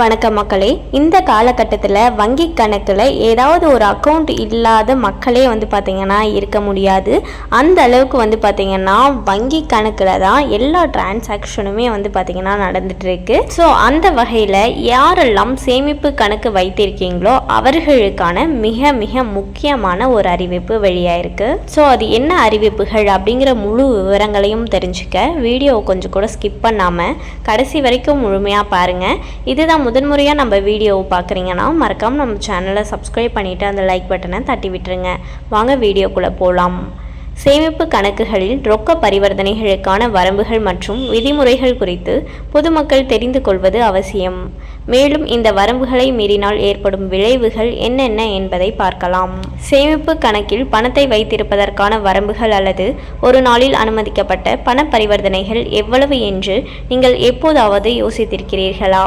வணக்கம் மக்களே. இந்த காலகட்டத்தில் வங்கி கணக்கில் ஏதாவது ஒரு அக்கௌண்ட் இல்லாத மக்களே வந்து பார்த்திங்கன்னா இருக்க முடியாது. அந்த அளவுக்கு வந்து பார்த்திங்கன்னா வங்கி கணக்கில் தான் எல்லா டிரான்சாக்ஷனுமே வந்து பார்த்திங்கன்னா நடந்துகிட்ருக்கு ஸோ அந்த வகையில் யாரெல்லாம் சேமிப்பு கணக்கு வைத்திருக்கீங்களோ அவர்களுக்கான மிக மிக முக்கியமான ஒரு அறிவிப்பு வெளியாயிருக்கு. ஸோ அது என்ன அறிவிப்புகள் அப்படிங்கிற முழு விவரங்களையும் தெரிஞ்சுக்க வீடியோ கொஞ்சம் கூட ஸ்கிப் பண்ணாமல் கடைசி வரைக்கும் முழுமையாக பாருங்கள் இதுதான் முதன்முறையாக நம்ம வீடியோவை பார்க்குறீங்கன்னா மறக்காமல் நம்ம சேனலை சப்ஸ்கிரைப் பண்ணிவிட்டு அந்த லைக் பட்டனை தட்டி விட்டுருங்க. வாங்க வீடியோக்குள்ளே போகலாம் சேமிப்பு கணக்குகளில் ரொக்க பரிவர்த்தனைகளுக்கான வரம்புகள் மற்றும் விதிமுறைகள் குறித்து பொதுமக்கள் தெரிந்து கொள்வது அவசியம். மேலும் இந்த வரம்புகளை மீறினால் ஏற்படும் விளைவுகள் என்னென்ன என்பதை பார்க்கலாம். சேமிப்பு கணக்கில் பணத்தை வைத்திருப்பதற்கான வரம்புகள் அல்லது ஒரு நாளில் அனுமதிக்கப்பட்ட பண பரிவர்த்தனைகள் எவ்வளவு என்று நீங்கள் எப்போதாவது யோசித்திருக்கிறீர்களா?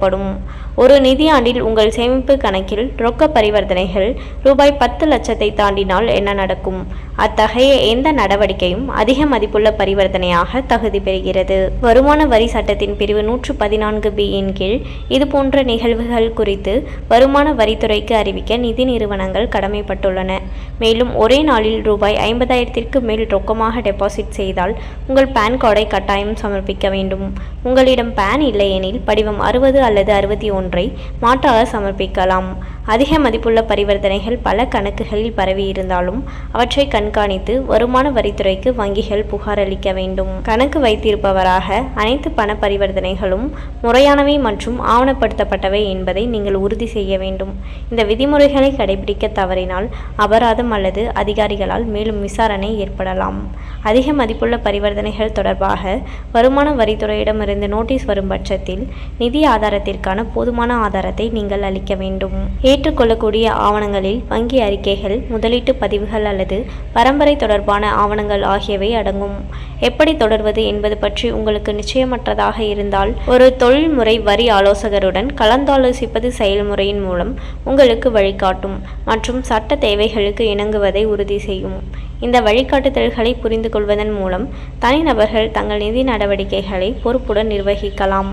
எனப்படும் ஒரு நிதியாண்டில் உங்கள் சேமிப்பு கணக்கில் ரொக்க பரிவர்த்தனைகள் ரூபாய் பத்து லட்சத்தை தாண்டினால் என்ன நடக்கும்? அத்தகைய எந்த நடவடிக்கையும் அதிக மதிப்புள்ள பரிவர்த்தனையாக தகுதி பெறுகிறது. வருமான வரி சட்டத்தின் பிரிவு நூற்று பதினான்கு பி இன் கீழ் இதுபோன்ற நிகழ்வுகள் குறித்து வருமான வரித்துறைக்கு அறிவிக்க நிதி நிறுவனங்கள் கடமைப்பட்டுள்ளன. மேலும் ஒரே நாளில் ரூபாய் ஐம்பதாயிரத்திற்கு மேல் ரொக்கமாக டெபாசிட் செய்தால் உங்கள் பேன் கார்டை கட்டாயம் சமர்ப்பிக்க வேண்டும். உங்களிடம் பேன் இல்லையெனில் படிவம் அறுபது அல்லது அறுபத்தி ஒன்று மாற்றாக சமர்ப்பிக்கலாம். அதிக மதிப்புள்ள பரிவர்த்தனைகள் பல கணக்குகளில் பரவி இருந்தாலும் அவற்றை கண்காணித்து வருமான வரித்துறைக்கு வங்கிகள் புகார் அளிக்க வேண்டும். கணக்கு வைத்திருப்பவராக அனைத்து பண பரிவர்த்தனைகளும் முறையானவை மற்றும் ஆவணப்படுத்தப்பட்டவை என்பதை நீங்கள் உறுதி செய்ய வேண்டும். இந்த விதிமுறைகளை கடைபிடிக்க தவறினால் அபராதம் அல்லது அதிகாரிகளால் மேலும் விசாரணை ஏற்படலாம். அதிக மதிப்புள்ள பரிவர்த்தனைகள் தொடர்பாக வருமான வரித்துறையிடமிருந்து நோட்டீஸ் வரும் பட்சத்தில் நிதி ஆதாரத்திற்கான பொது போதுமான ஆதாரத்தை நீங்கள் அளிக்க வேண்டும். ஏற்றுக்கொள்ளக்கூடிய ஆவணங்களில் வங்கி அறிக்கைகள் முதலீட்டு பதிவுகள் அல்லது பரம்பரை தொடர்பான ஆவணங்கள் ஆகியவை அடங்கும். எப்படி தொடர்வது என்பது பற்றி உங்களுக்கு நிச்சயமற்றதாக இருந்தால் ஒரு தொழில்முறை வரி ஆலோசகருடன் கலந்தாலோசிப்பது செயல்முறையின் மூலம் உங்களுக்கு வழிகாட்டும் மற்றும் சட்ட தேவைகளுக்கு இணங்குவதை உறுதி செய்யும். இந்த வழிகாட்டுதல்களை புரிந்து கொள்வதன் மூலம் தனிநபர்கள் தங்கள் நிதி நடவடிக்கைகளை பொறுப்புடன் நிர்வகிக்கலாம்.